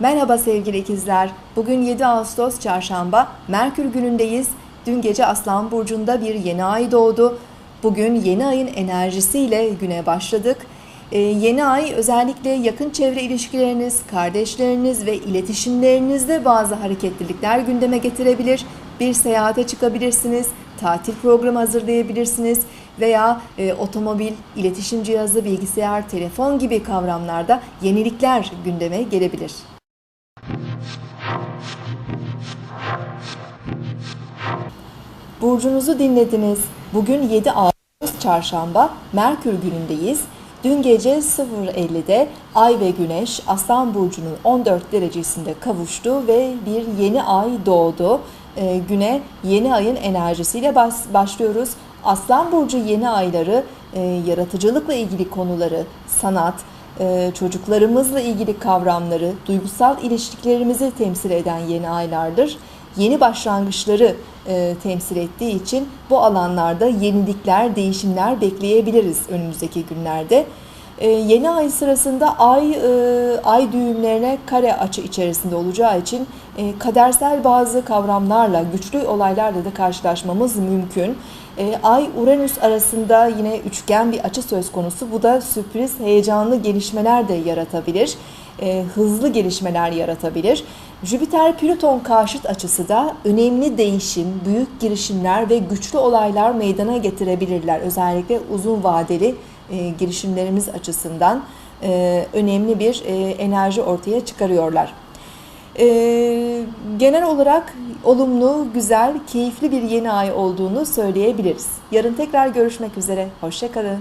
Merhaba sevgili ikizler. Bugün 7 Ağustos Çarşamba. Merkür günündeyiz. Dün gece Aslan Burcu'nda bir yeni ay doğdu. Bugün yeni ayın enerjisiyle güne başladık. Ee, yeni ay özellikle yakın çevre ilişkileriniz, kardeşleriniz ve iletişimlerinizde bazı hareketlilikler gündeme getirebilir. Bir seyahate çıkabilirsiniz, tatil programı hazırlayabilirsiniz veya e, otomobil, iletişim cihazı, bilgisayar, telefon gibi kavramlarda yenilikler gündeme gelebilir. Burcunuzu dinlediniz. Bugün 7 Ağustos Çarşamba, Merkür günündeyiz. Dün gece 0.50'de Ay ve Güneş Aslan Burcu'nun 14 derecesinde kavuştu ve bir yeni ay doğdu. Ee, güne yeni ayın enerjisiyle bas- başlıyoruz. Aslan Burcu yeni ayları e, yaratıcılıkla ilgili konuları, sanat, e, çocuklarımızla ilgili kavramları, duygusal ilişkilerimizi temsil eden yeni aylardır. Yeni başlangıçları e, temsil ettiği için bu alanlarda yenilikler, değişimler bekleyebiliriz önümüzdeki günlerde. E, yeni ay sırasında ay e, ay düğümlerine kare açı içerisinde olacağı için e, kadersel bazı kavramlarla, güçlü olaylarla da karşılaşmamız mümkün. E, Ay Uranüs arasında yine üçgen bir açı söz konusu. Bu da sürpriz, heyecanlı gelişmeler de yaratabilir. E, hızlı gelişmeler yaratabilir. Jüpiter Plüton karşıt açısı da önemli değişim, büyük girişimler ve güçlü olaylar meydana getirebilirler. Özellikle uzun vadeli e, girişimlerimiz açısından e, önemli bir e, enerji ortaya çıkarıyorlar. E, genel olarak olumlu, güzel, keyifli bir yeni ay olduğunu söyleyebiliriz. Yarın tekrar görüşmek üzere. Hoşçakalın.